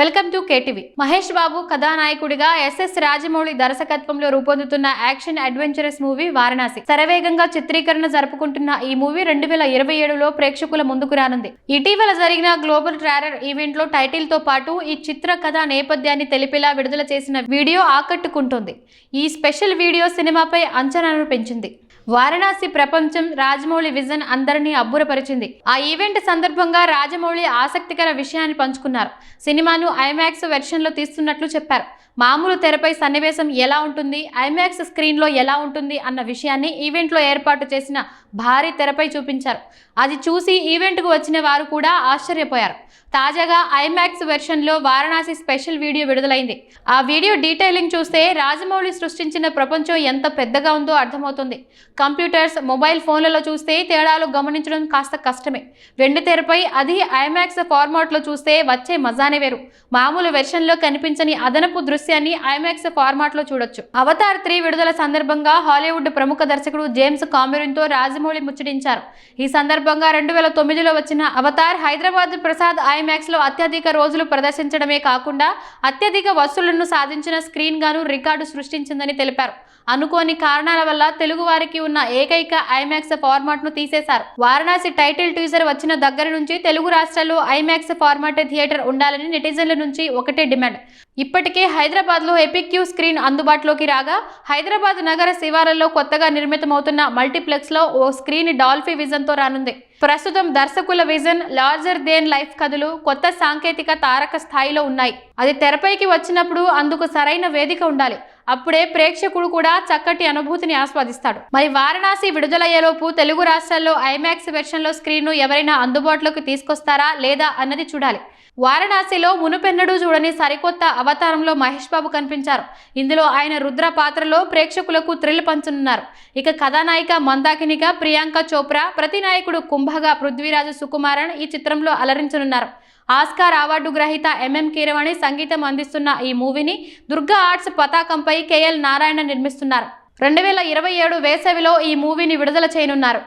Welcome to KTV. Mahesh Babu కథానాయకుడిగా SS Rajamouli దర్శకత్వంలో రూపొందుతున్న యాక్షన్ అడ్వెంచరస్ మూవీ వారణాసి. శరవేగంగా చిత్రీకరణ జరుపుకుంటున్న ఈ మూవీ రెండు వేల ఇరవై ఏడులో ప్రేక్షకుల ముందుకు రానుంది. ఇటీవల జరిగిన గ్లోబల్ ట్రారర్ ఈవెంట్లో టైటిల్తో పాటు ఈ చిత్ర కథ నేపథ్యాన్ని తెలిపేలా విడుదల చేసిన వీడియో ఆకట్టుకుంటోంది. ఈ స్పెషల్ వీడియో సినిమాపై అంచనాను పెంచింది. వారణాసి ప్రపంచం రాజమౌళి విజన్ అందరినీ అబ్బురపరిచింది. ఆ ఈవెంట్ సందర్భంగా రాజమౌళి ఆసక్తికర విషయాన్ని పంచుకున్నారు. సినిమాను ఐమాక్స్ వెర్షన్లో తీస్తున్నట్లు చెప్పారు. మామూలు తెరపై సన్నివేశం ఎలా ఉంటుంది ఐమాక్స్ స్క్రీన్లో ఎలా ఉంటుంది అన్న విషయాన్ని ఈవెంట్లో ఏర్పాటు చేసిన భారీ తెరపై చూపించారు. అది చూసి ఈవెంట్కు వచ్చిన వారు కూడా ఆశ్చర్యపోయారు. తాజాగా ఐమాక్స్ వెర్షన్లో వారణాసి స్పెషల్ వీడియో విడుదలైంది. ఆ వీడియో డీటెయిలింగ్ చూస్తే రాజమౌళి సృష్టించిన ప్రపంచం ఎంత పెద్దగా ఉందో అర్థమవుతుంది. కంప్యూటర్స్ మొబైల్ ఫోన్లలో చూస్తే తేడాలు గమనించడం కాస్త కష్టమే. వెండి తెరపై అది ఐమాక్స్ ఫార్మాట్లో చూస్తే వచ్చే మజానే వేరు. మామూలు వెర్షన్లో కనిపించని అదనపు దృశ్యాన్ని ఐమాక్స్ ఫార్మాట్లో చూడొచ్చు. అవతార్ త్రీ విడుదల సందర్భంగా హాలీవుడ్ ప్రముఖ దర్శకుడు జేమ్స్ కామెరూన్తో రాజమౌళి ముచ్చటించారు. ఈ సందర్భంగా రెండు వేల తొమ్మిదిలో వచ్చిన అవతార్ హైదరాబాద్ ప్రసాద్ ఐమాక్స్లో అత్యధిక రోజులు ప్రదర్శించడమే కాకుండా అత్యధిక వసూళ్ళను సాధించిన స్క్రీన్గాను రికార్డు సృష్టించిందని తెలిపారు. అనుకోని కారణాల వల్ల తెలుగు వారికి ఉన్న ఏకైక ఐమాక్స్ ఫార్మాట్ను తీసేశారు. వారణాసి టైటిల్ టీజర్ వచ్చిన దగ్గర నుంచి తెలుగు రాష్ట్రాల్లో ఐమాక్స్ ఫార్మాట్ థియేటర్ ఉండాలని నెటిజన్ల నుంచి ఒకటే డిమాండ్. ఇప్పటికే హైదరాబాద్లో ఎపిక్ క్యూ స్క్రీన్ అందుబాటులోకి రాగా హైదరాబాద్ నగర శివారుల్లో కొత్తగా నిర్మితమవుతున్న మల్టీప్లెక్స్లో ఓ స్క్రీన్ డాల్ఫీ విజన్తో రానుంది. ప్రస్తుతం దర్శకుల విజన్ లార్జర్ దేన్ లైఫ్ కథలు కొత్త సాంకేతిక తారక స్థాయిలో ఉన్నాయి. అది తెరపైకి వచ్చినప్పుడు అందుకు సరైన వేదిక ఉండాలి. అప్పుడే ప్రేక్షకుడు కూడా చక్కటి అనుభూతిని ఆస్వాదిస్తాడు. మరి వారణాసి విడుదలయ్యేలోపు తెలుగు రాష్ట్రాల్లో ఐమాక్స్ వెర్షన్లో స్క్రీన్ను ఎవరైనా అందుబాటులోకి తీసుకొస్తారా లేదా అన్నది చూడాలి. వారణాసిలో మునుపెన్నడూ చూడని సరికొత్త అవతారంలో మహేష్ బాబు కనిపించారు. ఇందులో ఆయన రుద్ర పాత్రలో ప్రేక్షకులకు థ్రిల్ పంచనున్నారు. ఇక కథానాయిక మందాకినిగా ప్రియాంక చోప్రా ప్రతి నాయకుడు కుంభగా పృథ్వీరాజు సుకుమారన్ ఈ చిత్రంలో అలరించనున్నారు. ఆస్కార్ అవార్డు గ్రహీత ఎంఎం కీరవాణి సంగీతం అందిస్తున్న ఈ మూవీని దుర్గా ఆర్ట్స్ పతాకంపై కేఎల్ నారాయణ నిర్మిస్తున్నారు. రెండు వేల ఇరవై ఏడు వేసవిలో ఈ మూవీని విడుదల చేయనున్నారు.